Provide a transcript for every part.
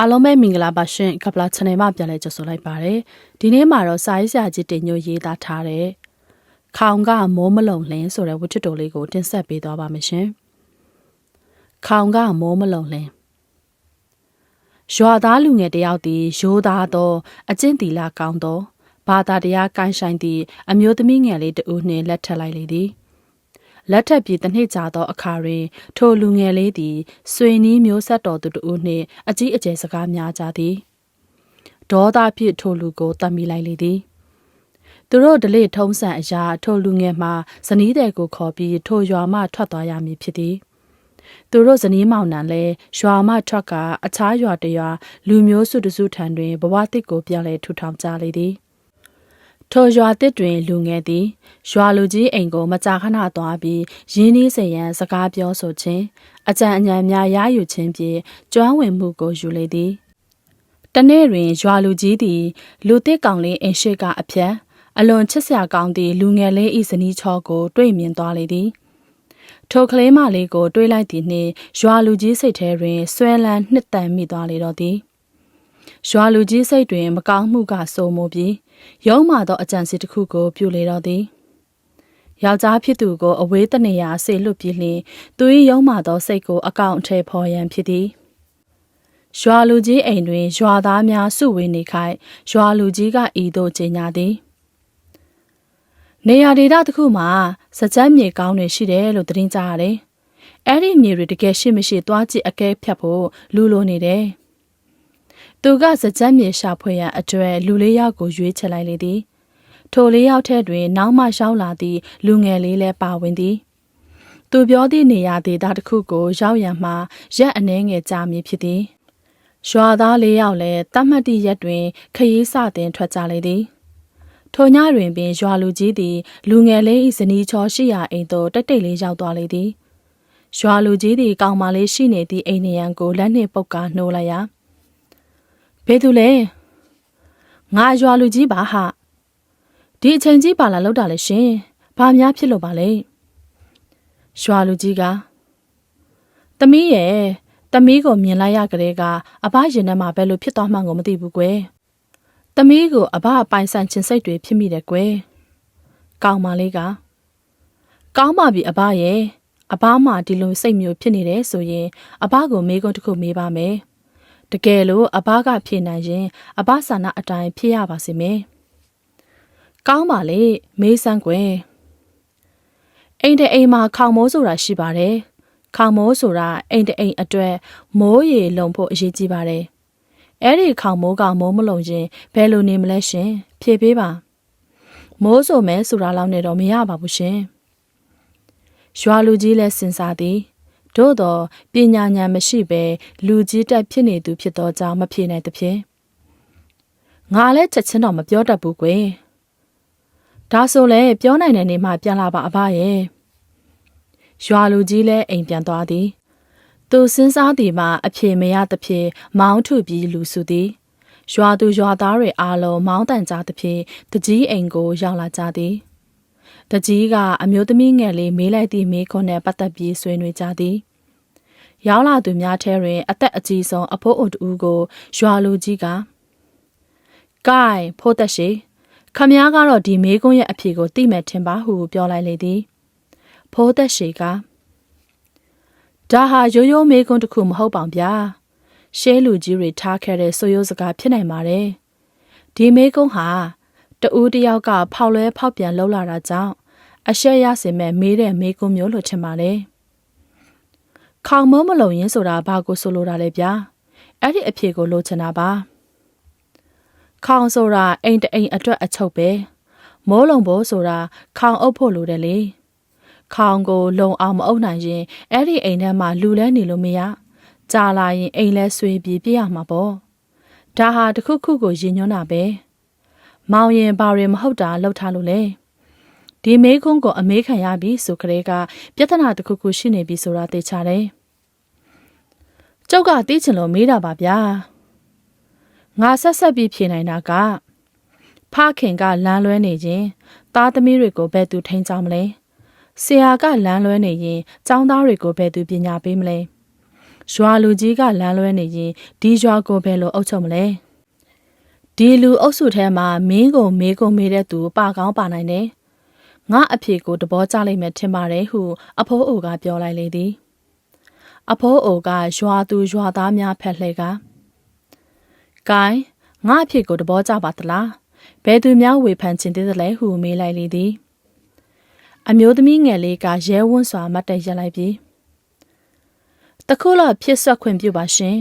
အားလုံးပဲမင်္ဂလာပါရှင်ကပလာ channel မှာပြန်လည်ကြိုဆိုလိုက်ပါတယ်ဒီနေ့မှာတော့စာရေးဆရာကြီးတင်ညိုရေးသားထားတဲ့ခေါင်ကမိုးမလုံလင်းဆိုတဲ့ဝတ္ထုတော်လေးကိုတင်ဆက်ပေးသွားပါမယ်ရှင်ခေါင်ကမိုးမလုံလင်းရွာသားလူငယ်တယောက်သည်ရိုးသားသောအကျင့်တီလာကောင်းသောဘာသာတရားကိုင်းဆိုင်သည့်အမျိုးသမီးငယ်လေးတဦးနှင့်လက်ထပ်လိုက်လေသည် လက်ထပ်ပြီးတစ်နှစ်ကြာသောအခါတွင်ထိုလူငယ်လေးသည်ဆွေနီးမျိုးဆက်တော်သူတို့နှင့်အကြီးအကျယ်စကားများကြသည်ဒေါသဖြင့်ထိုလူကိုတတ်မိလိုက်လေသည်သူတို့ဒလိထုံးစံအရာထိုလူငယ်မှဇနီးတဲ့ကိုခေါ်ပြီးထိုရွာမှထွက်သွားရမည်ဖြစ်သည်သူတို့ဇနီးမောင်နှံလည်းရွာမှထွက်ကအခြားရွာတရွာလူမျိုးစုတစုထံတွင်ဘဝတစ်ကိုပြောင်းလဲထူထောင်ကြလေသည် ထိုရွာတစ်တွင်လူငယ်သည်ရွာလူကြီးအိမ်ကိုမကြာခဏသွားပြီးရင်းနှီးစေရန်စကားပြောဆိုခြင်းအကြံအဉာဏ်များရယူခြင်းဖြင့်ကျွမ်းဝင်မှုကိုယူလေသည်တနေ့တွင်ရွာလူကြီးသည်လူတစ်ကောင်လေးအိမ်ရှိကအဖြတ်အလွန်ချစ်စရာကောင်းသည့်လူငယ်လေး၏ဇနီးချောကို တွေ့မြင်သွားလေသည်ထိုကလေးမလေးကို တွေးလိုက်သည်နှင့်ရွာလူကြီးစိတ်ထဲတွင်ဆွဲလန်းနှစ်တန်မိသွားလေတော့သည် ရွာလူကြီးစိတ်တွင်မကောင်းမှုကစိုးမိုးပြီးရုံးမာသောအကြံစီတစ်ခုကိုပြုလေတော့သည်ယောက်ျားဖြစ်သူကိုအဝေးတနေရာဆေလွတ်ပြီးလျှင်သူ၏ရုံးမာသောစိတ်ကိုအကောင့်ထဲဖော်ရန်ဖြစ်သည်ရွာလူကြီးအိမ်တွင်ရွာသားများစုဝေးနေခိုက်ရွာလူကြီးကဤသို့ကြေညာသည်နေရာဒေသတစ်ခုမှာစကြမ်းမြေကောင်းတွေရှိတယ်လို့သတင်းကြားရတယ်။အဲ့ဒီမြေတွေတကယ်ရှိမရှိသွားကြည့်အကဲဖြတ်ဖို့လူလိုနေတယ်။ သူကစကြက်မြေရှာဖွေရန်အတွက်လူလေးယောက်ကိုရွေးချယ်လိုက်လေသည်ထိုလေးယောက်ထဲတွင် နောက်မှရှောင်းလာသည့်လူငယ်လေးလည်းပါဝင်သည်သူပြောသည့်နေရာဒေသတစ်ခုကို ရောက်ရန်မှရက်အနှဲငယ်ကြာမည်ဖြစ်သည်ရွာသားလေးယောက်လည်းတတ်မှတ်သည့်ရက်တွင် ခရီးစတင်ထွက်ကြလေသည်ထိုညတွင်ပင်ရွာလူကြီးသည် လူငယ်လေး၏ဇနီးချောရှိရာအိမ်သို့တိတ်တိတ်လေးရောက်သွားလေသည်ရွာလူကြီးသည်ကောင်မလေးရှိနေသည့်အိမ်နရန်ကိုလက်နှင့်ပုတ်ကာနှိုးလိုက်ရာ ဘယ်သူလဲငါရွာလူကြီးပါဟာဒီအချိန်ကြီးပါလာလောက်တာလဲရှင်ဘာများဖြစ်လို့ပါလဲရွာလူကြီးကသမီးရဲ့သမီးကိုမြင်လိုက်ရကြတဲ့ကအဘရင်ထဲမှာဘယ်လိုဖြစ်သွားမှန်းကိုမသိဘူးကွယ်သမီးကိုအဘပိုင်ဆိုင်ခြင်းစိတ်တွေဖြစ်မိတယ်ကွယ်ကောင်းမလေးကကောင်းပါပြီအဘရဲ့အဘမှဒီလိုစိတ်မျိုးဖြစ်နေတယ်ဆိုရင်အဘကိုမေးခွန်းတစ်ခုမေးပါမယ် တကယ်လို့အဘကဖြေနိုင်ရင်အဘဆန္ဒအတိုင်းဖြေရပါစေမယ်။ကောင်းပါလေမေးစမ်းကွယ်။အိမ်တအိမ်မှာခေါင်မိုးဆိုတာရှိပါတယ်။ခေါင်မိုးဆိုတာအိမ်တအိမ်အတွက်မိုးရေလုံဖို့အရေးကြီးပါတယ်။အဲ့ဒီခေါင်မိုးကမိုးမလုံရင်ဘယ်လိုနေမလဲရှင်ဖြေပေးပါ။မိုးဆိုမဲဆိုတာလောက်နဲ့တော့မရပါဘူးရှင်။ရွာလူကြီးလည်းစင်စားသည်။ သို့သောပညာဉာဏ်မရှိဘဲလူကြီးတက်ဖြစ်နေသူဖြစ်သောကြောင့်မဖြေနိုင်သဖြင့်ငါလည်းချက်ချင်းတော့မပြောတတ်ဘူးကွယ်ဒါဆိုလဲပြောနိုင်တဲ့နေမှပြန်လာပါအဘရဲ့ရွာလူကြီးလည်းအိမ်ပြန်သွားသည်သူစဉ်းစားသည်မှအဖြေမရသဖြင့်မောင်းထုပြီးလူစုသည်ရွာသူရွာသားတွေအားလုံးမောင်းတန်ကြသဖြင့်တကြီးအိမ်ကိုရောက်လာကြသည် တကြီးကအမျိုးသမီးငယ်လေးမေးလိုက်သည့်မေးခွန်းနဲ့ပတ်သက်ပြီးဆွေးနွေးကြသည်ရောက်လာသူများထဲတွင် အသက်အကြီးဆုံးအဖိုးအုပ်တူကိုရွာလူကြီးကကဲဖိုးသက်ရှိခမည်းကတော့ဒီမေးခွန်းရဲ့အဖြေကိုသိမဲ့ထင်ပါဟုပြောလိုက်လေသည်ဖိုးသက်ရှိကဒါဟာရိုးရိုးမေးခွန်းတစ်ခုမဟုတ်ပါဗျာရှဲလူကြီးတွေထားခဲ့တဲ့ဆိုရိုးစကားဖြစ်နိုင်ပါတယ်ဒီမေးခွန်းဟာ တူးတယောက်ကဖောက်လွဲဖောက်ပြန်လှုပ်လာတာကြောင့်အရှက်ရစင်မဲ့မေးတဲ့မေးခွန်းမျိုးလို့ထင်ပါတယ်ခေါင်မမလုံရင်ဆိုတာဘာကိုဆိုလိုတာလဲဗျာအဲ့ဒီအဖြေကိုလိုချင်တာပါခေါင်ဆိုတာအိမ်တအိမ်အတွက်အချုပ်ပဲမိုးလုံဖို့ဆိုတာခေါင်အုပ်ဖို့လိုတယ်လေခေါင်ကိုလုံအောင်မအုပ်နိုင်ရင်အဲ့ဒီအိမ်ထဲမှာလူလဲနေလို့မရကြာလာရင်အိမ်လဲဆွေးပြီးပြရမှာပေါ့ဒါဟာတခုခုကိုရင်ညွှန်းတာပဲ မောင်ရင်ဘာတွေမဟုတ်တာလှုပ်ထားလို့လေဒီမေးခွန်းကိုအမေးခံရပြီဆိုကြတဲ့ကပြဿနာတစ်ခုခုရှိနေပြီဆိုတာသိချတယ်။ကျုပ်ကသိချင်လို့မေးတာပါဗျာ။ငါဆက်ဆက်ပြီးဖြေနိုင်တာကဖခင်ကလမ်းလွဲနေခြင်းသားသမီးတွေကိုဘယ်သူထိန်းချောင်းမလဲ။ဆရာကလမ်းလွဲနေရင်ចောင်းသားတွေကိုဘယ်သူပညာပေးမလဲရွာလူကြီးကလမ်းလွဲနေရင်ဒီရွာကိုဘယ်လိုအုပ်ချုပ်မလဲ ဒီလူအုပ်စုထဲမှာမင်းကိုမေးကိုမေးတဲ့သူပါကောင်းပါနိုင်တယ်ငါအဖေကိုတဘောကြလိုက်မယ်ထင်ပါတယ်ဟု အဖိုးအိုကပြောလိုက်လေသည်အဖိုးအိုကရွာသူရွာသားများဖက်လှဲကဂိုင်းငါအဖေကိုတဘောကြပါသလားဘယ်သူများဝေဖန်ခြင်းသေးသလဲဟုမေးလိုက်လေသည်အမျိုးသမီးငယ်လေးကရဲဝန်းစွာမတ်တက်ရက်လိုက်ပြီးတခုလောက်ဖြစ်ဆွက်ခွင့်ပြုပါရှင်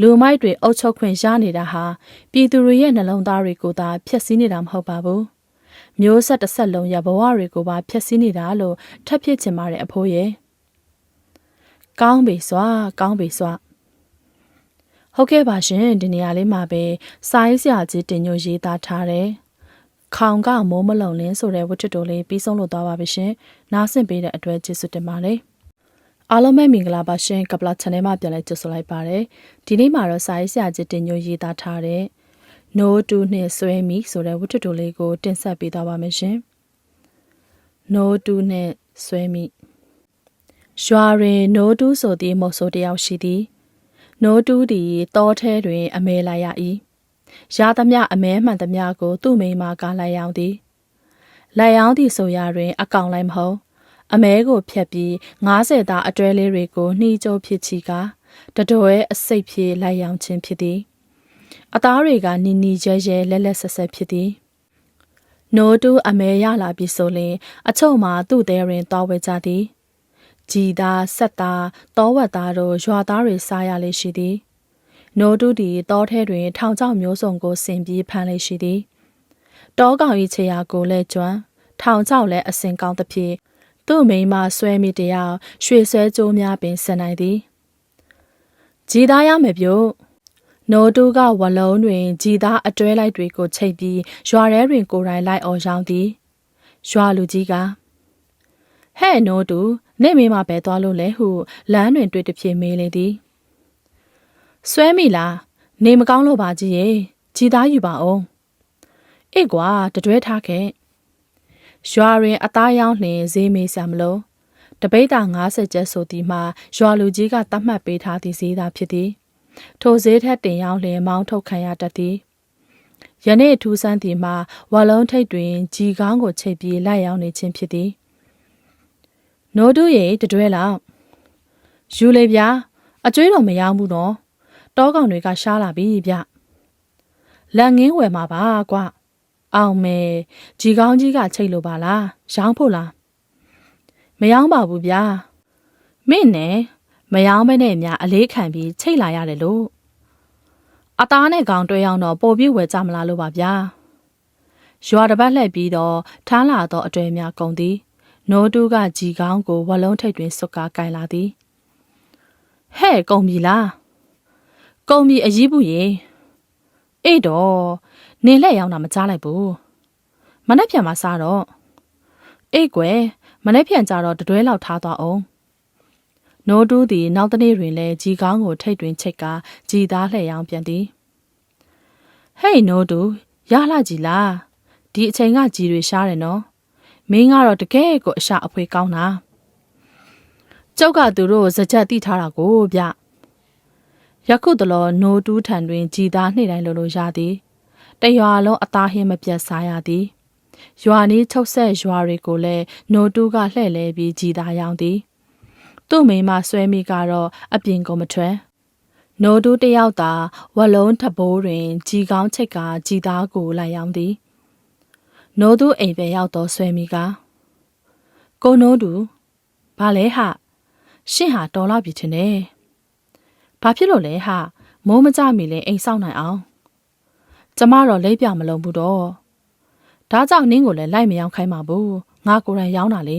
လူမိုက်တွေအုပ်ချုပ်ခွင့်ရနေတာဟာပြည်သူတွေရဲ့နှလုံးသားတွေကိုသာဖျက်ဆီးနေတာမဟုတ်ပါဘူးမျိုးဆက်တစ်ဆက်လုံးရဲ့ဘဝတွေကိုပါဖျက်ဆီးနေတာလို့ထပ်ဖြစ်ချင်ပါတယ်အဖိုးရဲ့ကောင်းပြီစွာကောင်းပြီစွာဟုတ်ကဲ့ပါရှင်ဒီနေရာလေးမှာပဲစာရေးဆရာကြီးတင်ညိုရေးသားထားတယ်ခေါင်ကမိုးမလုံလင်းဆိုတဲ့ဝတ္ထုတိုလေးပြီးဆုံးလို့သွားပါပြီရှင်နားဆင်ပေးတဲ့အတွက်ကျေးဇူးတင်ပါတယ် အားလုံးပဲမင်္ဂလာပါရှင်ကပလာ channel မှာပြန်လည်ကြိုဆိုလိုက်ပါတယ်ဒီနေ့မှာတော့စာရေးဆရာကြီးတင်ညိုရေးသားထားတဲ့ no to နဲ့ဆွဲမိဆိုတဲ့ဝတ္ထုတိုလေးကိုတင်ဆက်ပေးသွားပါမယ်ရှင် no to နဲ့ဆွဲမိရွာတွင် no to ဆိုသည့်မုတ်ဆိုးတယောက်ရှိသည် no to သည်တောထဲတွင် အမဲလိုက်ရ၏ရသမျှအမဲမှန်သမျှကို သူ့မိန်းမကလိုက်ရောင်းသည်လိုက်ရောင်းသည့်ဆိုရာတွင် အကောင်လိုက်မဟုတ် အမဲကိုဖြတ်ပြီး90သားအတွဲလေးတွေကိုနှီးကြိုးဖြစ်ချီကတတော်ရဲ့အစိတ်ဖြေလိုက်ရောင်ခြင်းဖြစ်သည်အသားတွေကနီနီရဲရဲလက်လက်ဆက်ဆက်ဖြစ်သည်နိုးတူးအမဲရလာပြီဆိုရင်အချုံမှာသူ့သေးရင်တောဝဲကြသည်ကြည်သားဆက်သားတောဝက်သားတို့ရွာသားတွေစားရလေရှိသည်နိုးတူးဒီတောထဲတွင်ထောင်ချောက်မျိုးစုံကိုဆင်ပြီးဖမ်းလေရှိသည်တောကောင်၏ခြေရာကိုလည်းကျွမ်းထောင်ချောက်လည်းအစင်ကောင်းသဖြင့် သူ့မိန်းမဆွဲမိတယောက်ရွှေဆွဲကြိုးများပင်ဆန်နိုင်သည်ကြည်သားရမယ်ပြုတ်နိုတူကဝလုံးတွင်ကြည်သားအတွဲလိုက်တွေကိုချိတ်ပြီးရွာထဲတွင်ကိုယ်တိုင်လိုက်အော်ရောင်းသည်ရွာလူကြီးကဟဲ့နိုတူနေမိမပဲသွားလို့လဲဟုလမ်းတွင်တွေ့တဖြည်းမေးလေသည်ဆွဲမိလားနေမကောင်းလို့ပါကြီးရေကြည်သားယူပါအောင်အေးကွာတတွဲထားခဲ့ ရွာတွင် အသားရောင်းနှင်ဈေးမေးစရာမလိုတပိတ်တာ90ကျပ်ဆိုသည်မှာရွာလူကြီးကတတ်မှတ်ပေးထားသည့်ဈေးသာဖြစ်သည်ထိုဈေးထက်တင်ရောက်လျင်မောင်းထုတ်ခံရတတ်သည်ယနေ့ထူးဆန်းသည်မှာဝါလုံးထိတ်တွင်ကြည်ကောင်းကိုချိတ်ပြီးလိုက်ရောက်နေခြင်းဖြစ်သည်နိုးတူရဲ့တတွဲလောက်ယူလေဗျာအကျွေးတော်မရောက်ဘူးနော်တောကောင်တွေကရှားလာပြီဗျလက်ငင်းဝယ်မှာပါကွာ အောင်မယ်ជីကောင်းကြီးကချိတ်လို့ပါလားရောင်းဖို့လားမရောင်းပါဘူးဗျာမင်းနဲ့မရောင်းမနဲ့များအလေးခံပြီးချိတ်လာရတယ်လို့အသားနဲ့ကောင်တွဲအောင်တော့ပို့ပြီးဝယ်ကြမလားလို့ပါဗျာရွာတစ်ပတ်လှည့်ပြီးတော့ထားလာတော့အတွေ့များကုန်သည်နိုးတူးကជីကောင်းကိုဝလုံးထိတ်တွင်စွတ်ကားကင်လာသည်ဟဲ့ကုန်ပြီလားကုန်ပြီအကြီးဘူးရေအေးတော့ နေလက်ရောင်းတာမကြားလိုက်ဘူးမနှက်ပြန်မှာစားတော့အေးကွယ်မနှက်ပြန်ကြတော့တတွဲလောက်ထားသွားအောင်နိုးတူးသည်နောက်တနေ့တွင်လည်းကြီးကောင်းကိုထိတ်တွင်ချိတ်ကာကြီးသားလှည့်ရောင်းပြန်သည်ဟေးနိုးတူးရလှကြီးလားဒီအချိန်ကကြီးတွေရှားတယ်နော်မင်းကတော့တကယ်ကိုအရှာအဖွေကောင်းတာကျုပ်ကသူတို့ကိုစကြက်တိထားတာကိုဗျယခုတလောနိုးတူးထံတွင်ကြည်သားနှိမ့်တိုင်းလိုလိုရသည် တရွာလုံးအသားဟင်းမပြတ်စားရသည်ရွာနီးချုပ်ဆက်ရွာတွေကိုလည်းနိုတူးကလှဲ့လဲပြီးကြည်သာရောင်းသည်သူ့မိမဆွဲမိကတော့အပြင်ကိုမထွက်နိုတူးတယောက်သာဝလုံးထဘိုးတွင်ကြည်ကောင်းချိတ်ကကြည်သားကိုလိုက်ရောင်းသည်နိုတူးအိမ်ပဲရောက်တော့ဆွဲမိကကိုနိုးတူဘာလဲဟရှင့်ဟာတော်လာပြီထင်တယ်ဘာဖြစ်လို့လဲဟမိုးမကြမီလဲအိမ်ဆောက်နိုင်အောင် ကျမတော့လိပ်ပြမလုံးဘူးတော့ဒါကြောင့်နင်းကိုလည်းလိုက်မရောက်ခိုင်းပါဘူးငါကိုယ်တိုင်ရောင်းတာလေ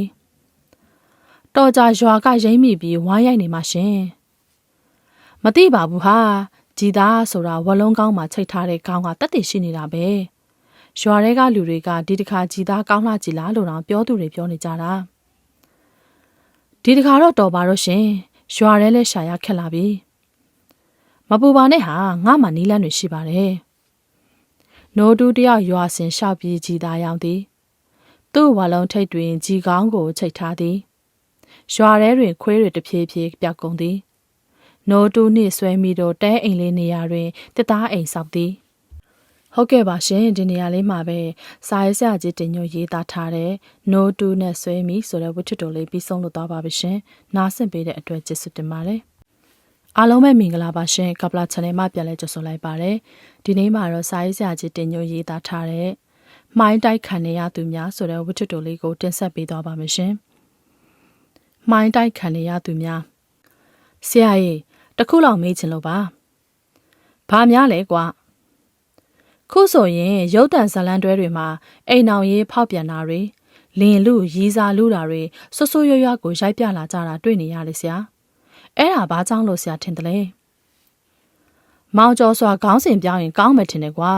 တော်ကြရွာကရိမ့်မိပြီးဝိုင်းရိုက်နေမှရှင်မသိပါဘူးဟာကြည်သားဆိုတာဝလုံးကောင်းမှာချိတ်ထားတဲ့ကောင်းကတက်တည်ရှိနေတာပဲရွာတွေကလူတွေကဒီတခါကြည်သားကောင်းလှကြည်လားလို့တော့ပြောသူတွေပြောနေကြတာဒီတခါတော့တော်ပါတော့ရှင်ရွာထဲလဲရှာရခက်လာပြီမပူပါနဲ့ဟာငါမှနီးလန်းတွေရှိပါတယ် နိုးတူးတယောက်ရွာစင်လျှောက်ပြီးကြည်သားရောက်သည်သူ့ဝါလုံးထိတ်တွင်ကြည်ကောင်းကိုချိတ်ထားသည်ရွာထဲတွင်ခွေးတွေတဖြည်းဖြည်းပြောက်ကုန်သည်နိုးတူးနှင့်ဆွဲမိတော့တဲအိမ်လေးနေရာတွင်တစ်သားအိမ်ဆောက်သည်ဟုတ်ကဲ့ပါရှင်ဒီနေရာလေးမှာပဲစာရေးဆရာကြီးတင်ညိုရေးသားထားတဲ့ no to နဲ့ဆွဲမိဆိုတဲ့ဝတ္ထုတော်လေးပြီးဆုံးလို့သွားပါပြီရှင်နားဆင်ပေးတဲ့အတွက်ကျေးဇူးတင်ပါတယ် အားလုံးပဲမင်္ဂလာပါရှင်ကပလာ channel မှာပြန်လဲကြိုဆိုလိုက်ပါတယ်ဒီနေ့မှာတော့စာရေးဆရာကြီးတင်ညိုရေးသားထားတဲ့မှိုင်းတိုက်ခံရသူများဆိုတဲ့ဝတ္ထုတော်လေးကိုတင်ဆက်ပေးသွားပါမယ်ရှင်မှိုင်းတိုက်ခံရသူများဆရာကြီးတခုလောက်မေးချင်လို့ပါဘာများလဲကွာခုဆိုရင်ရုတ်တံဇလန်တွဲတွေမှာအိမ်အောင်ရေးဖောက်ပြန်တာတွေလင်လူရီစာလူတာတွေဆွဆွရွရွကိုရိုက်ပြလာကြတာတွေ့နေရလေဆရာ အဲ့ဒါဘာကြောင့်လို့ဆရာထင်တယ်လဲမောင်ကျော်စွာခေါင်းစဉ်ပြောင်းရင်ကောင်းမယ်ထင်တယ်ကွာ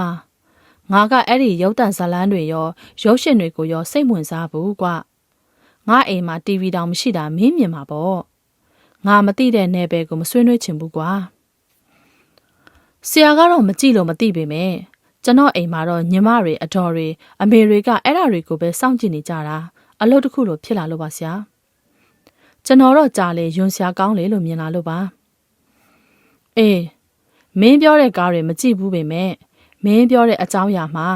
ငါကအဲ့ဒီရုတ်တံဇလန်တွေရောရုပ်ရှင်တွေကိုရောစိတ်ဝင်စားဘူးကွာငါအိမ်မှာ TV တောင်မရှိတာမင်းမြင်မှာပေါ့ငါမသိတဲ့နယ်ပယ်ကိုမဆွေးနွေးချင်ဘူးကွာဆရာကတော့မကြည့်လို့မသိပေမဲ့ကျွန်တော်အိမ်မှာတော့ညီမတွေအတော်တွေအမေတွေကအဲ့ဒါတွေကိုပဲစောင့်ကြည့်နေကြတာအလုပ်တစ်ခုလိုဖြစ်လာလို့ပါဆရာ ကျွန်တော်တော့ကြားလေယွန်ဆရာကောင်းလေလို့မြင်လာလို့ပါအေးမင်းပြောတဲ့ကားတွေမကြည့်ဘူးပေမဲ့မင်းပြောတဲ့အကြောင်းအရာမှာ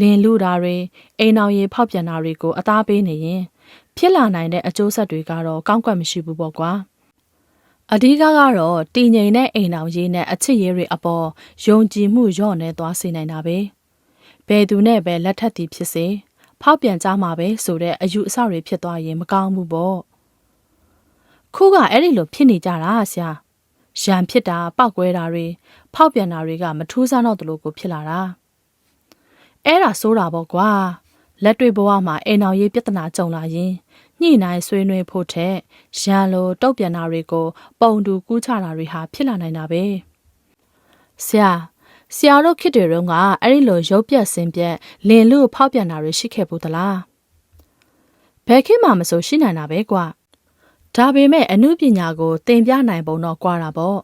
လင်လူတာတွေအိမ်အောင်ရေဖောက်ပြန်တာတွေကိုအသားပေးနေရင်ဖြစ်လာနိုင်တဲ့အကျိုးဆက်တွေကတော့ကောင်းကွက်မရှိဘူးပေါ့ကွာအဓိကကတော့တည်ငြိမ်တဲ့အိမ်အောင်ရေးနဲ့အချစ်ရေးတွေအပေါ်ယုံကြည်မှုလျော့နေသွားစေနိုင်တာပဲဘယ်သူနဲ့ပဲလက်ထပ်သည်ဖြစ်စေဖောက်ပြန်ကြမှာပဲဆိုတဲ့အယူအဆတွေဖြစ်သွားရင်မကောင်းဘူးပေါ့ ခုကအဲ့ဒီလိုဖြစ်နေကြတာဆရာရံဖြစ်တာပောက်ကွဲတာတွေဖောက်ပြန်တာတွေကမထူးဆန်းတော့သလိုကိုဖြစ်လာတာအဲ့ဒါစိုးတာပေါ့ကွာလက်တွေ့ဘဝမှာအိမ်အောင်ရေးပြဿနာကြုံလာရင်ညှိနှိုင်းဆွေးနွေးဖို့ထက်ရန်လိုတုတ်ပြန်တာတွေကိုပုံတူကူးချတာတွေဟာဖြစ်လာနိုင်တာပဲဆရာဆရာတို့ခေတ္တတုန်းကအဲ့ဒီလိုရုပ်ပြက်စင်ပြက်လင်လူဖောက်ပြန်တာတွေရှိခဲ့ဘူးသလားဘယ်ခေတ်မှမဆိုရှိနိုင်တာပဲကွာ ဒါပေမဲ့အမှုပညာကိုသင်ပြနိုင်ပုံတော့ကွာတာပေါ့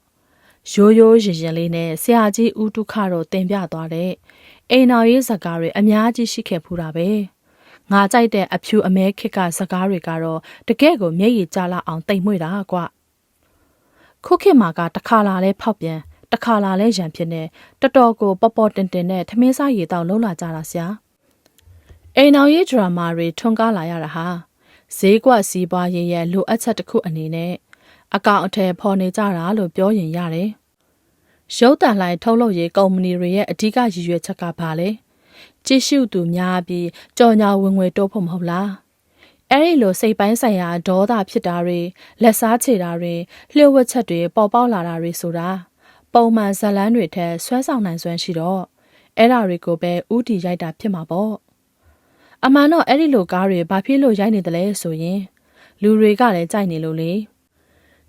ရိုးရိုးရင်ရင်လေးနဲ့ဆရာကြီးဦးတုခတော့သင်ပြသွားတဲ့အိမ်တော်ရေးဇာတ်ကားတွေအများကြီးရှိခဲ့ဖူးတာပဲငါကြိုက်တဲ့အဖြူအမဲခစ်ကဇာတ်ကားတွေကတော့တကယ့်ကိုမျက်ရည်ကျလာအောင်တိမ်မွေ့တာကွခုခေတ်မှာကတခါလာလဲဖောက်ပြန်တခါလာလဲရံဖြစ်နေတော်တော်ကိုပေါ်ပေါ်တင်တင်နဲ့ထမင်းစားရည်တောက်လုံးလာကြတာဆရာအိမ်တော်ရေးဒရာမာတွေထွန်းကားလာရတာဟာ ဈေးကွက်စီးပွားရေးရဲ့လိုအပ်ချက်တစ်ခုအနေနဲ့အကောင့်အထည်ဖော်နေကြတာလို့ပြောရင်ရတယ်ရုပ်တံလှိုင်ထုတ်လုပ်ရေးကုမ္ပဏီတွေရဲ့အဓိကရည်ရွယ်ချက်ကဘာလဲကြည့်ရှုသူများပြီးကြော်ညာဝင်ငွေတိုးဖို့မဟုတ်လားအဲ့ဒီလိုစိတ်ပိုင်းဆိုင်ရာဒေါသဖြစ်တာတွေလက်စားချေတာတွေလျှို့ဝှက်ချက်တွေပေါ်ပေါက်လာတာတွေဆိုတာပုံမှန်ဇလန်းတွေထက်ဆွဲဆောင်နိုင်စွမ်းရှိတော့အဲ့ဒါတွေကိုပဲဥတီရိုက်တာဖြစ်မှာပေါ့ အမှန်တော့အဲ့ဒီလိုကားတွေဘာဖြစ်လို့ရိုက်နေတယ်လဲဆိုရင် လူတွေကလည်းကြိုက်နေလို့လေ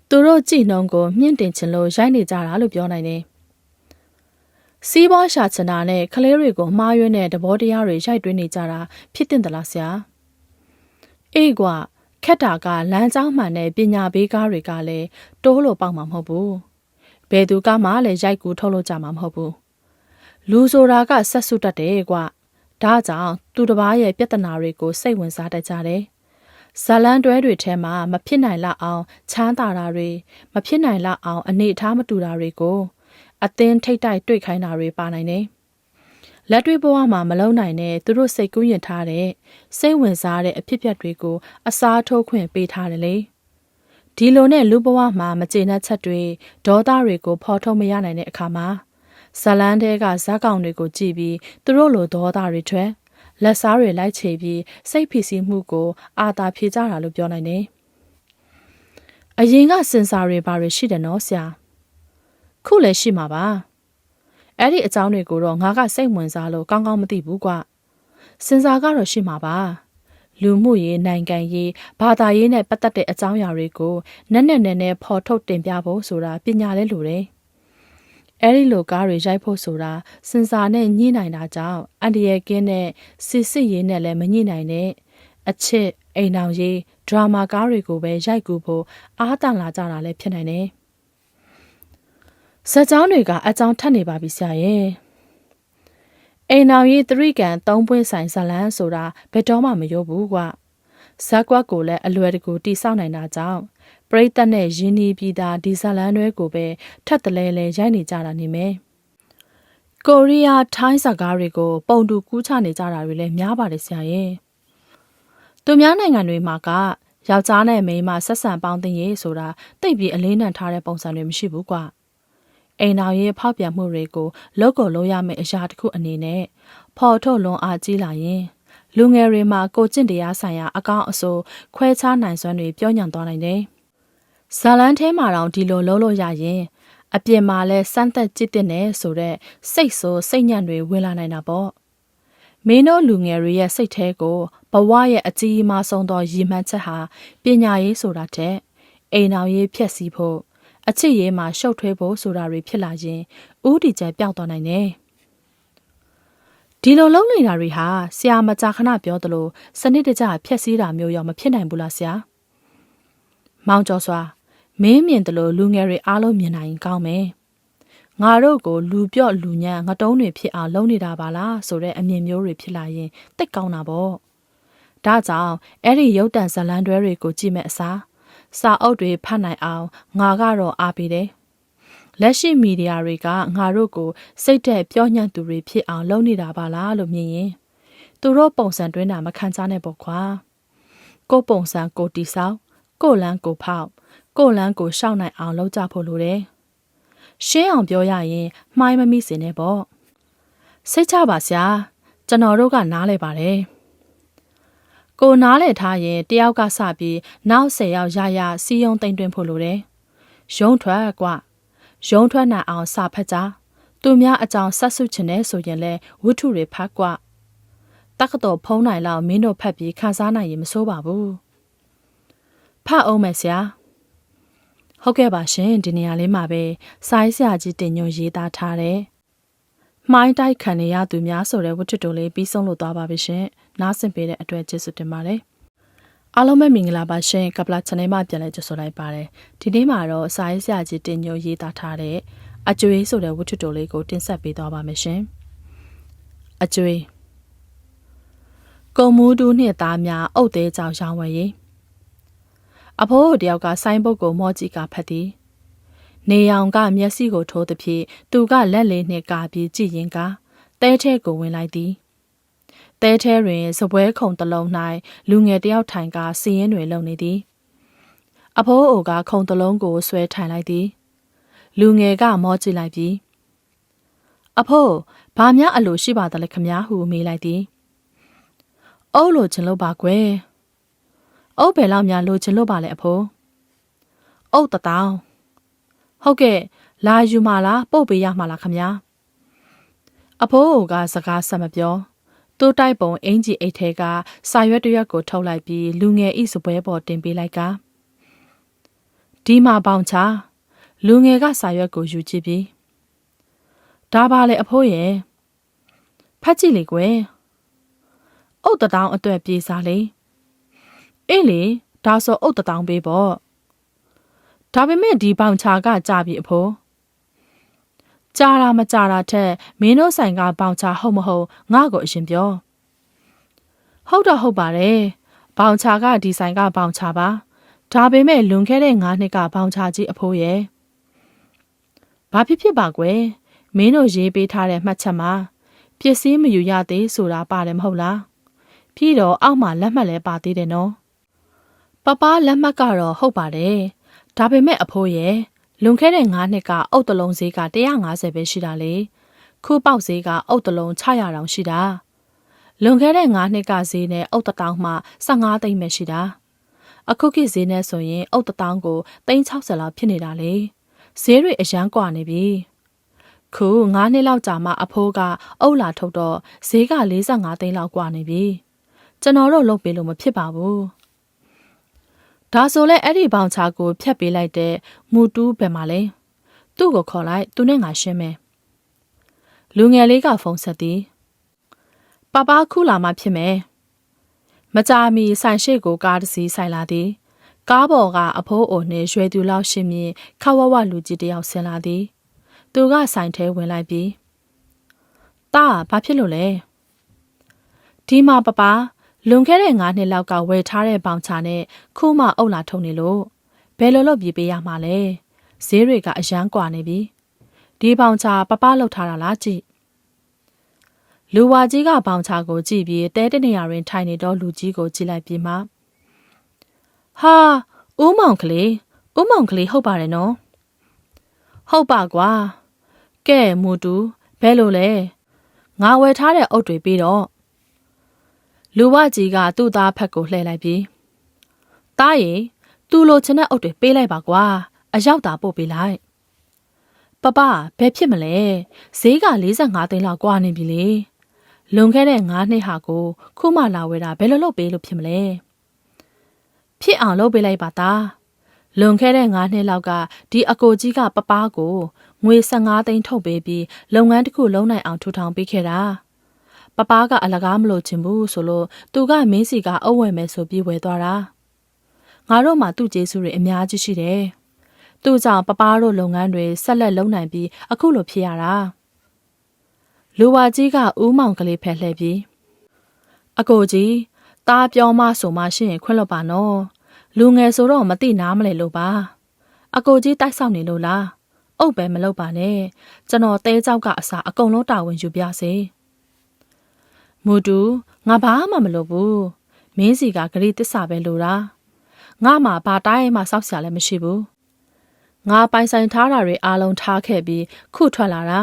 သူတို့ကြည်နှုံကိုမြင့်တင်ချင်လို့ရိုက်နေကြတာလို့ပြောနိုင်တယ်စီးပွားရှာချင်တာနဲ့ကလေးတွေကိုမှားယွင်းတဲ့သဘောတရားတွေရိုက်တွင်းနေကြတာဖြစ်တင်သလားဆရာအေးကွာခက်တာကလမ်းကြောင်းမှန်တဲ့ပညာပေးကားတွေကလည်းတိုးလို့ပေါက်မှာမဟုတ်ဘူးဘယ်သူကမှလည်းရိုက်ကူထုတ်လို့ကြမှာမဟုတ်ဘူးလူဆိုတာကဆက်စုတတ်တယ်ကွာ ဒါကြောင့်သူတစ်ပါးရဲ့ပြဿနာတွေကိုစိတ်ဝင်စားတတ်ကြတယ်ဇလန်တွဲတွေထဲမှာမဖြစ်နိုင်လောက်အောင်ချမ်းသာတာတွေမဖြစ်နိုင်လောက်အောင်အနေအထားမတူတာတွေကိုအသင်းထိတ်တိုက်တွေ့ခိုင်းတာတွေပါနိုင်တယ်။လက်တွေ့ဘဝမှာမလုံနိုင်တဲ့သူတို့စိတ်ကူးရင်ထားတဲ့စိတ်ဝင်စားတဲ့အဖြစ်အပျက်တွေကိုအစားထိုးခွင့်ပေးထားတယ်လေ။ဒီလိုနဲ့လူဘဝမှာမကျေနပ်ချက်တွေဒေါသတွေကိုဖော်ထုတ်မရနိုင်တဲ့အခါမှာ ဇလန်းတဲကဇက်ကောင်တွေကိုကြည့်ပြီးသူတို့လိုဒေါသတွေထွက်လက်စားတွေလိုက်ချေပြီးစိတ်ဖိစီးမှုကိုအာသာဖြေကြတာလို့ပြောနိုင်တယ်။အရင်ကစင်ဆာတွေဘာတွေရှိတယ်နော်ဆရာ။ခုလည်းရှိမှာပါအဲ့ဒီအကြောင်းတွေကိုတော့ငါကစိတ်ဝင်စားလို့ကောင်းကောင်းမသိဘူးကွစင်စာကတော့ရှိမှာပါလူမှုရေးနိုင်ငံရေးဘာသာရေးနဲ့ပတ်သက်တဲ့အကြောင်းအရာတွေကိုနက်နက်နဲနဲဖော်ထုတ်တင်ပြဖို့ဆိုတာပညာလဲလိုတယ် အဲ့ဒီလိုကားတွေရိုက်ဖို့ဆိုတာစင်စာနဲ့ညှိနိုင်တာကြောင့်အန်ဒီရဲ့ကင်းနဲ့စစ်စစ်ရေးနဲ့လည်းမညှိနိုင်တဲ့အချစ်အိမ်အောင်ရေးဒရာမာကားတွေကိုပဲရိုက်ကူဖို့အားတန်လာကြတာလည်းဖြစ်နိုင်တယ်ဇက်ကြောင်းတွေကအကြောင်းထပ်နေပါပြီဆရာရဲ့အိမ်အောင်ရေးသရိကန်၃ပွင့်ဆိုင်ဇလန်းဆိုတာဘယ်တော့မှမရောဘူးကွာဇက်ကွက်ကိုလည်းအလွယ်တကူတိဆောက်နိုင်တာကြောင့် ပပရိသတ်နဲ့ရင်းနှီးပြီးသားဒီဇလန်တွေကိုပဲထပ်တလဲလဲရိုက်နေကြတာနေမယ်ကိုရီးယားထိုင်းဇာတ်ကားတွေကို ပုံတူကူးချနေကြတာတွေလည်းများပါတယ်ဆရာရဲ့သူများနိုင်ငံတွေမှာကယောက်ျားနဲ့မိန်းမဆက်ဆံပေါင်းသင်းရေးဆိုတာတိတ်ပြီးအလေးနံထားတဲ့ပုံစံတွေမရှိဘူးကွာအိမ်တော်ရဲ့ဖောက်ပြန်မှုတွေကိုလောက်ကိုလို့ရမယ့်အရာတစ်ခုအနေနဲ့ဖော်ထုတ်လွန်အားကြီးလာရင်လူငယ်တွေမှာကိုကျင့်တရားဆိုင်ရာအကောင့်အဆိုးခွဲခြားနိုင်စွမ်းတွေပြောညံ့သွားနိုင်တယ်။ ဇာလန်းထဲမှာတောင်ဒီလိုလုံးလို့ရရင်အပြင်မှာလဲစမ်းသက်ကြည့်တဲ့နဲ့ဆိုတော့စိတ်ဆိုးစိတ်ညံ့တွေဝင်လာနိုင်တာပေါ့။မင်းတို့လူငယ်တွေရဲ့စိတ်ထဲကိုဘဝရဲ့အကြီးအမားဆုံးသောရည်မှန်းချက်ဟာပညာရေးဆိုတာတဲ့အိမ်အောင်ရေးဖြည့်ဆည်းဖို့အချစ်ရေးမှာရှုပ်ထွေးဖို့ဆိုတာတွေဖြစ်လာရင်ဥတီကျပျောက်သွားနိုင်တယ်။ဒီလိုလုံးနေတာတွေဟာဆရာမကြာခဏပြောသလိုစနစ်တကျဖြည့်ဆည်းတာမျိုးရောမဖြစ်နိုင်ဘူးလားဆရာ။မောင်ကျော်စွာ မင်းမြင်တယ်လို့လူငယ်တွေအားလုံးမြင်နိုင်ရင်ကောင်းမယ်။ငါတို့ကိုလူပြော့လူညံ့ငတုံးတွေဖြစ်အောင်လုပ်နေတာပါလားဆိုတဲ့အမြင်မျိုးတွေဖြစ်လာရင်တိတ်ကောင်းတာပေါ့။ဒါကြောင့်အဲ့ဒီရုပ်တံဇလန်တွဲတွေကိုကြည့်မဲ့အစားစာအုပ်တွေဖတ်နိုင်အောင်ငါကတော့အားပေးတယ်။လက်ရှိမီဒီယာတွေကငါတို့ကိုစိတ်သက်ပြောညံ့သူတွေဖြစ်အောင်လုပ်နေတာပါလားလို့မြင်ရင်သူတို့ပုံစံတွင်းတာမခံစားနဲ့ပေါ့ကွာ။ကိုပုံစံကိုတီဆောက်ကိုလန်းကိုဖောက် ကိုလန်းကိုရှောက်နိုင်အောင်လုပ်ကြဖို့လိုတယ်။ရှင်းအောင်ပြောရရင်မှားမမိစေနဲ့ပေါ့။စိတ်ချပါဗျာ။ကျွန်တော်တို့ကနားလဲပါတယ်။ကိုနားလဲထားရင်တယောက်ကစပြီးနောက်၁၀ယောက်ရရစီယုံတိမ်တွင်ဖို့လိုတယ်။ရုံးထွက်ကရုံးထွက်နိုင်အောင်စာဖတ်ကြ။သူများအကြောင်းဆက်စုချင်တဲ့ဆိုရင်လဲဝတ္ထုတွေဖတ်ကွ။တက္ကသိုလ်ဖုံးနိုင်လောက်မင်းတို့ဖတ်ပြီးခန်းစားနိုင်ရင်မဆိုးပါဘူး။ဖတ်အောင်မယ်ဆရာ။ ဟုတ်ကဲ့ပါရှင်ဒီနေရာလေးမှာပဲစိုင်းဆရာကြီးတင်ညွန်ရေးသားထားတယ်။မိုင်းတိုက်ခံရသူများဆိုတဲ့ဝတ္ထုတိုလေးပြီးဆုံးလို့သွားပါပြီရှင်။နားဆင်ပေးတဲ့အတွက်ကျေးဇူးတင်ပါတယ်။အားလုံးပဲမင်္ဂလာပါရှင်ကပလာ channel မှာပြန်လည်ကြိုဆိုလိုက်ပါတယ်။ဒီနေ့မှာတော့စာရေးဆရာကြီးတင်ညိုရေးသားထားတဲ့အကျွေးဆိုတဲ့ဝတ္ထုတိုလေးကိုတင်ဆက်ပေးသွားပါမယ်ရှင်။အကျွေးကုံမူးတူးနှစ်သားများအုတ်သေးကြောင်ရောင်းဝယ်ရေး အဖိုးတယောက်ကဆိုင်းဘုတ်ကိုမော့ကြည့်ကဖတ်သည်နေရောင်ကမျက်စိကိုထိုးသည်ဖြင့်သူကလက်လေးနှင့်ကာပြီးကြည့်ရင်ကတဲထဲကိုဝင်လိုက်သည်တဲထဲတွင်စပွဲခုံတစ်လုံး၌လူငယ်တယောက်ထိုင်ကစီရင်တွေလုံနေသည်အဖိုးအိုကခုံတစ်လုံးကိုဆွဲထိုင်လိုက်သည်လူငယ်ကမောကြည့်လိုက်ပြီးအဖိုးဘာများအလိုရှိပါသလဲခမားဟုမေးလိုက်သည်အုပ်လိုချင်လို့ပါကွယ် အုပ်ဘယ်လောက်များလိုချင်လို့ပါလဲအဖိုးအုပ်တတောင်းဟုတ်ကဲ့လာယူမလားပုတ်ပေးရမှာလားခမားအဖိုးအိုကစကားဆက်မပြောသူ့တိုက်ပုံအင်ကြီးအိတ်ထဲကစာရွက်တရွက်ကိုထုတ်လိုက်ပြီးလူငယ်ဤစပွဲပေါ်တင်ပေးလိုက်ကဒီမှာပေါင်ချလူငယ်ကစာရွက်ကိုယူကြည့်ပြီးဒါပါလေအဖိုးရဲ့ဖတ်ကြည့်လေကွယ်အုတ်တတောင်းအတွက်ပြေးစားလေ အေးလေဒါဆိုအုတ်တတောင်းပေးပေါ့ဒါပေမဲ့ဒီပေါင်ချကကြပြီအဖိုးကြာတာမကြာတာထက်မင်းတို့ဆိုင်ကပေါင်ချဟုတ်မဟုတ်ငါ့ကိုအရင်ပြောဟုတ်တော့ဟုတ်ပါတယ်ဘောင်ချကဒီဆိုင်ကဘောင်ချပါဒါပေမဲ့လွန်ခဲ့တဲ့9နှစ်ကဘောင်ချကြီးအဖိုးရဲ့ဘာဖြစ်ဖြစ်ပါကွယ်မင်းတို့ရေးပေးထားတဲ့မှတ်ချက်မှာပစ္စည်းမယူရသေးဆိုတာပါတယ်မဟုတ်လားပြီးတော့အောက်မှာလက်မှတ်လည်းပါသေးတယ်နော် ပပလက်မှတ်ကတော့ဟုတ်ပါတယ်။ဒါပေမဲ့အဖိုးရဲ့လွန်ခဲ့တဲ့9နှစ်ကအုတ်တလုံးဈေးက150ပဲရှိတာလေ။ခူးပေါက်ဈေးကအုတ်တလုံး600တောင်ရှိတာ။လွန်ခဲ့တဲ့9နှစ်ကဈေးနဲ့အုတ်တတောင်မှ15သိန်းပဲရှိတာ။အခုခေတ်ဈေးနဲ့ဆိုရင်အုတ်တတောင်ကို360လောက်ဖြစ်နေတာလေ။ဈေးတွေအရန်ကွာနေပြီ။ခု9နှစ်လောက်ကြာမှအဖိုးကအုတ်လာထုတ်တော့ဈေးက45သိန်းလောက်ကွာနေပြီ။ကျွန်တော်တို့လုပ်ပေးလို့မဖြစ်ပါဘူး။ ဒါဆိုလဲအဲ့ဒီဘောင်ချာကိုဖြတ်ပေးလိုက်တဲ့မူတူးဘယ်မှာလဲသူ့ကိုခေါ်လိုက်သူနဲ့ငါရှင်းမယ်လူငယ်လေးကဖုန်းဆက်သည်ပပခုလာမှဖြစ်မယ်မကြာမီဆိုင်ရှိကိုကားတစ်စီးဆိုင်လာသည်ကားပေါ်ကအဖိုးအိုနှင့်ရွယ်သူလောက်ရှင်မြင်ခဝဝလူကြီးတယောက်ဆင်းလာသည်သူကဆိုင်ထဲဝင်လိုက်ပြီးတာဘာဖြစ်လို့လဲဒီမှာပပ လွန်ခဲ့တဲ့9နှစ်လောက်ကဝယ်ထားတဲ့ပေါင်ချာနဲ့ခုမှအုပ်လာထုံနေလို့ ဘယ်လိုလုပ်ပြီးပေးရမှာလဲဈေးတွေကအရန်กว่าနေပြီဒီပေါင်ချာပပလောက်ထားတာလားကြည့်လူဝါကြီးကပေါင်ချာကိုကြည့်ပြီးတဲတနေရာတွင်ထိုင်နေတော့လူကြီးကိုကြည့်လိုက်ပြီးမှဟာဦးမောင်ကလေးဦးမောင်ကလေးဟုတ်ပါတယ်နော်ဟုတ်ပါကွာကဲမူတူဘဲလို့လဲငါဝယ်ထားတဲ့အုပ်တွေပြီးတော့ လူဝကြီးကသူ့သားဖက်ကိုလှည့်လိုက်ပြီး။သားရေသူ့လိုချင်တဲ့အုပ်တွေပေးလိုက်ပါကွာ။အရောက်တာပို့ပေးလိုက်။ပပဘယ်ဖြစ်မလဲ။ဈေးက45သိန်းလောက်ကွာနေပြီလေ။လွန်ခဲ့တဲ့9နှစ်ဟာကိုခုမှလာဝယ်တာဘယ်လိုလုပ်ပေးလို့ဖြစ်မလဲ။ဖြစ်အောင်လုပ်ပေးလိုက်ပါသား။လွန်ခဲ့တဲ့9နှစ်လောက်ကဒီအကိုကြီးကပပကိုငွေ15သိန်းထုတ်ပေးပြီးလုပ်ငန်းတစ်ခုလုံးနိုင်အောင်ထူထောင်ပေးခဲ့တာ။ ပပကအလကားမလို့ချင်ဘူးဆိုလို့သူကမင်းစီကအုပ်ဝယ်မယ်ဆိုပြီးဝယ်သွားတာငါတို့မှသူ့ကျေးဇူးတွေအများကြီးရှိတယ်သူ့ကြောင့်ပပတို့လုပ်ငန်းတွေဆက်လက်လုပ်နိုင်ပြီးအခုလိုဖြစ်ရတာလူဝါကြီးကဦးမောင်ကလေးဖက်လှည့်ပြီးအကိုကြီးตาပြောမဆိုမှရှရင်ခွင့်လွတ်ပါနော်လူငယ်ဆိုတော့မသိနားမလဲလို့ပါအကိုကြီးတိုက်ဆောက်နေလို့လားအုပ်ပဲမလုပ်ပါနဲ့ကျွန်တော်တဲကြောက်ကအစားအကုန်လုံးတာဝန်ယူပြစေ မူတူငါဘာမှမလုပ်ဘူးမင်းစီကဂရိတစ္ဆာပဲလို့တာငါမှဘာတိုင်းမှစောက်ဆရာလည်းမရှိဘူးငါပိုင်ဆိုင်ထားတာတွေအားလုံးထားခဲ့ပြီးခုထွက်လာတာ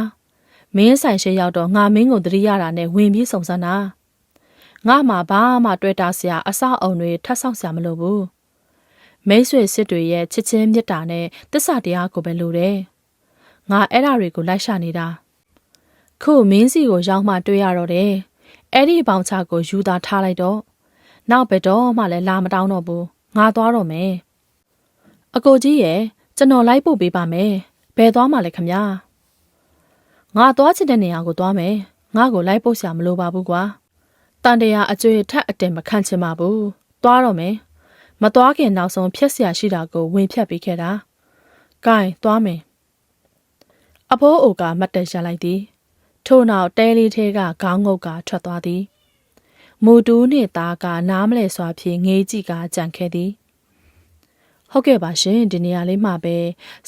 မင်းဆိုင်ရှိရောက်တော့ငါမင်းကိုတတိရတာနဲ့ဝင်ပြီးစုံစမ်းတာငါမှဘာမှတွေ့တာဆရာအဆောက်အုံတွေထပ်ဆောက်ဆရာမလိုဘူးမိတ်ဆွေစစ်တွေရဲ့ချစ်ချင်းမြတ်တာနဲ့တစ္ဆတရားကိုပဲလိုတယ်ငါအဲ့ဒါတွေကိုလိုက်ရှာနေတာခုမင်းစီကိုရောက်မှတွေ့ရတော့တယ် အဲ့ဒီပေါင်ချကိုယူသားထားလိုက်တော့နောက်ဘယ်တော့မှလည်းလာမတောင်းတော့ဘူးငါသွားတော့မယ်အကိုကြီးရဲ့ကျွန်တော်လိုက်ပို့ပေးပါမယ်ဘယ်သွားမှလဲခမညာငါသွားချင်တဲ့နေရာကိုသွားမယ်ငါကိုလိုက်ပို့စရာမလိုပါဘူးကွာတန်တရာအကျွေထက်အတင်မခံချင်ပါဘူးသွားတော့မယ်မသွားခင်နောက်ဆုံးဖြတ်စရာရှိတာကိုဝင်ဖြတ်ပေးခဲ့တာ gain သွားမယ်အဖိုးအိုကမတ်တက်ရလိုက်သည် ထို့နောက်တဲလေးထဲကခေါင်းငုတ်ကထွက်သွားသည်။မူတူးနှင့်သားကနားမလဲစွာဖြင့်ငေးကြည့်ကကြံခဲ့သည်။ဟုတ်ကဲ့ပါရှင်ဒီနေရာလေးမှာပဲ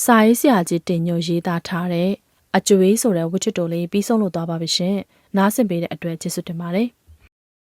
စာရေးဆရာကြီးတင်ညွှန်ရေးသားထားတဲ့အကျွေးဆိုတဲ့ဝတ္ထုတိုလေးပြီးဆုံးလို့သွားပါပြီရှင်။နားဆင်ပေးတဲ့အတွက်ကျေးဇူးတင်ပါတယ်။